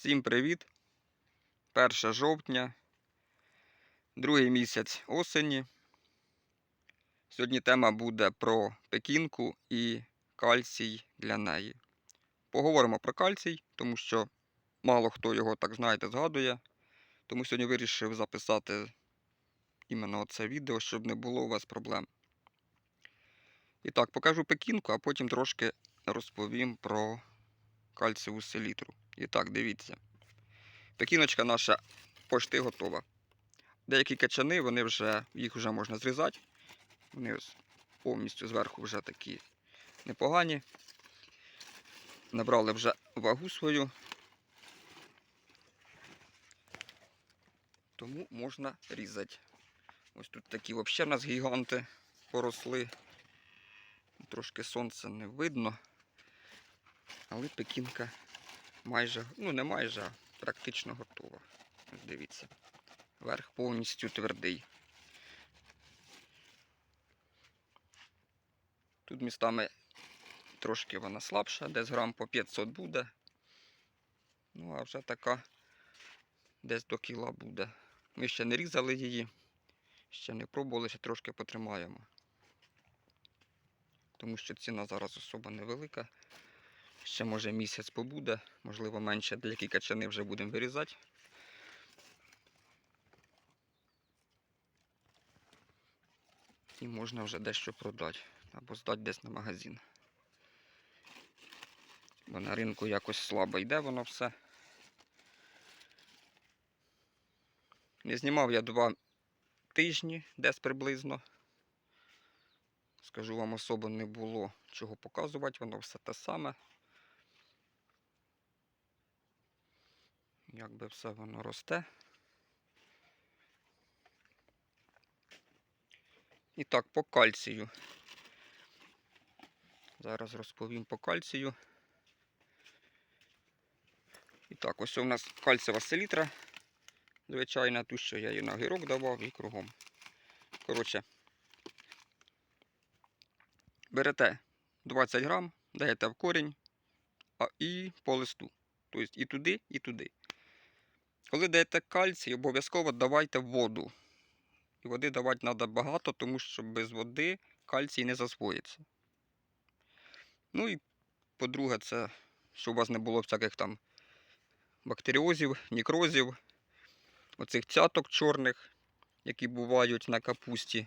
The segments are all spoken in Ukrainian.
Всім привіт! 1 жовтня, другий місяць осені. Сьогодні тема буде про пекінку і кальцій для неї. Поговоримо про кальцій, тому що мало хто його, так знаєте, згадує. Тому сьогодні вирішив записати іменно це відео, щоб не було у вас проблем. І так, покажу пекінку, а потім трошки розповім про кальцієву селітру. І так, дивіться. Пекіночка наша почти готова. Деякі качани, вони вже, їх вже можна зрізати. Вони повністю зверху вже такі непогані. Набрали вже вагу свою. Тому можна різати. Ось тут такі взагалі в нас гіганти поросли. Трошки сонця не видно. Але пекінка майже, ну не майже, а практично готова. Дивіться. Верх повністю твердий. Тут містами трошки вона слабша, десь грам по 500 буде. Ну, а вже така десь до кіла буде. Ми ще не різали її, ще не пробували, ще трошки потримаємо. Тому що ціна зараз особа невелика. Ще може місяць побуде, можливо менше, деякі качани вже будемо вирізати. І можна вже дещо продати або здати десь на магазин. Бо на ринку якось слабо йде воно все. Не знімав я два тижні, десь приблизно. Скажу вам, особо не було чого показувати, воно все те саме. Як би все воно росте. І так, по кальцію. Зараз розповім по кальцію. І так, ось у нас кальцієва селітра. Звичайна, ту, що я її на гірок давав і кругом. Коротше, берете 20 грам, даєте в корінь а, і по листу. Тобто і туди, і туди. Коли даєте кальцій, обов'язково давайте воду. І води давати треба багато, тому що без води кальцій не засвоїться. Ну і по-друге, це щоб у вас не було всяких там бактеріозів, нікрозів, оцих цяток чорних, які бувають на капусті.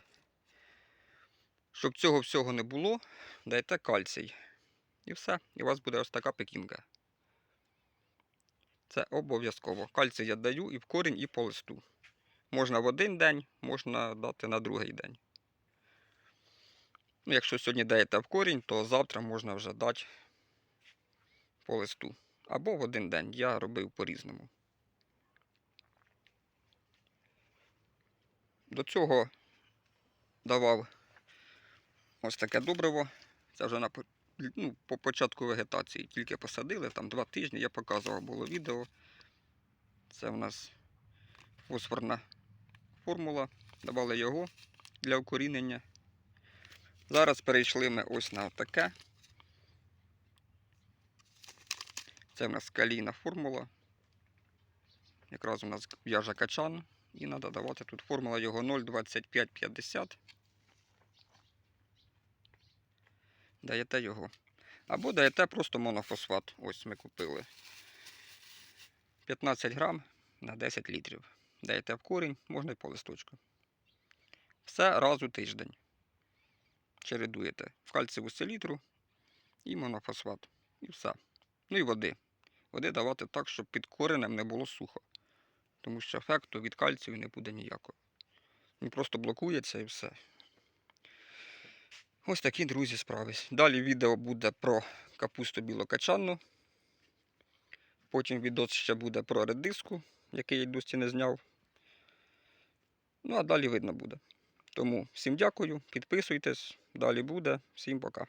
Щоб цього всього не було, дайте кальцій. І все. І у вас буде ось така пекінка. Це обов'язково. Кальцій я даю і в корінь, і по листу. Можна в один день, можна дати на другий день. Ну, якщо сьогодні даєте в корінь, то завтра можна вже дати по листу. Або в один день. Я робив по-різному. До цього давав ось таке добриво. Це вже на ну, по початку вегетації. Тільки посадили, там два тижні, я показував було відео. Це в нас фосфорна формула. Давали його для укорінення. Зараз перейшли ми ось на таке. Це в нас калійна формула. Якраз у нас в'яжа качан. І треба давати тут формула його 0,2550. Даєте його. Або даєте просто монофосфат. Ось ми купили. 15 грам на 10 літрів. Даєте в корінь, можна і по листочку. Все раз у тиждень. Чередуєте в кальцеву селітру і монофосфат. І все. Ну і води. Води давати так, щоб під коренем не було сухо. Тому що ефекту від кальцію не буде ніякого. Він просто блокується і все. Ось такі, друзі, справи. Далі відео буде про капусту білокачанну. Потім відео ще буде про редиску, який я досі не зняв. Ну, а далі видно буде. Тому всім дякую, підписуйтесь, далі буде. Всім пока.